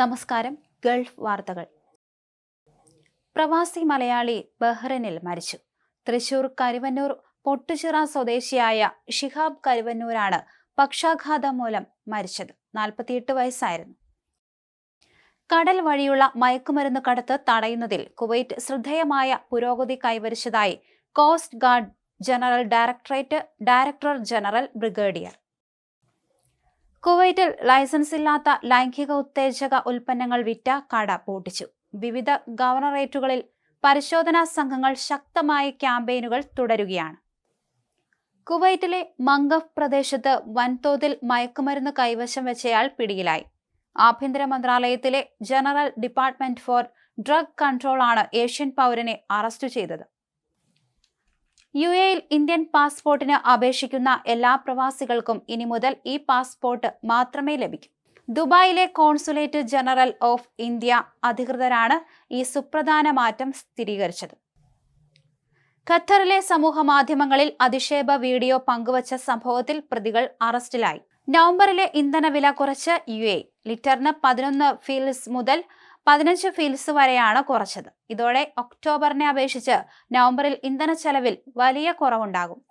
നമസ്കാരം. ഗൾഫ് വാർത്തകൾ. പ്രവാസി മലയാളി ബഹ്റനിൽ മരിച്ചു. തൃശൂർ കരുവന്നൂർ പൊട്ടുചിറ സ്വദേശിയായ ഷിഹാബ് കരുവന്നൂരാണ് പക്ഷാഘാതം മൂലം മരിച്ചത്. നാൽപ്പത്തിയെട്ട് വയസ്സായിരുന്നു. കടൽ വഴിയുള്ള മയക്കുമരുന്ന് കടത്ത് തടയുന്നതിൽ കുവൈറ്റ് ശ്രദ്ധേയമായ പുരോഗതി കൈവരിച്ചതായി coast guard general directorate director general brigadier. കുവൈറ്റിൽ ലൈസൻസ് ഇല്ലാത്ത ലൈംഗിക ഉത്തേജക ഉൽപ്പന്നങ്ങൾ വിറ്റ കട പൂട്ടിച്ചു. വിവിധ ഗവർണറേറ്റുകളിൽ പരിശോധനാ സംഘങ്ങൾ ശക്തമായ ക്യാമ്പയിനുകൾ തുടരുകയാണ്. കുവൈറ്റിലെ മംഗഫ് പ്രദേശത്ത് വൻതോതിൽ മയക്കുമരുന്ന് കൈവശം വെച്ചയാൾ പിടിയിലായി. ആഭ്യന്തര മന്ത്രാലയത്തിലെ general department for drug control ആണ് ഏഷ്യൻ പൗരനെ അറസ്റ്റ് ചെയ്തത്. യു എയിൽ ഇന്ത്യൻ പാസ്പോർട്ടിന് അപേക്ഷിക്കുന്ന എല്ലാ പ്രവാസികൾക്കും ഇനി മുതൽ ഈ പാസ്പോർട്ട് മാത്രമേ ലഭിക്കൂ. ദുബായിലെ കോൺസുലേറ്റ് ജനറൽ ഓഫ് ഇന്ത്യ അധികൃതരാണ് ഈ സുപ്രധാന മാറ്റം സ്ഥിരീകരിച്ചത്. ഖത്തറിലെ സമൂഹ മാധ്യമങ്ങളിൽ അധിക്ഷേപ വീഡിയോ പങ്കുവച്ച സംഭവത്തിൽ പ്രതികൾ അറസ്റ്റിലായി. നവംബറിലെ ഇന്ധനവില കുറച്ച് യു എ ലിറ്ററിന് പതിനൊന്ന് ഫീൽസ് മുതൽ പതിനഞ്ച് ഫീൽസ് വരെയാണ് കുറച്ചത്. ഇതോടെ ഒക്ടോബറിനെ അപേക്ഷിച്ച് നവംബറിൽ ഇന്ധന ചെലവിൽ വലിയ കുറവുണ്ടാകും.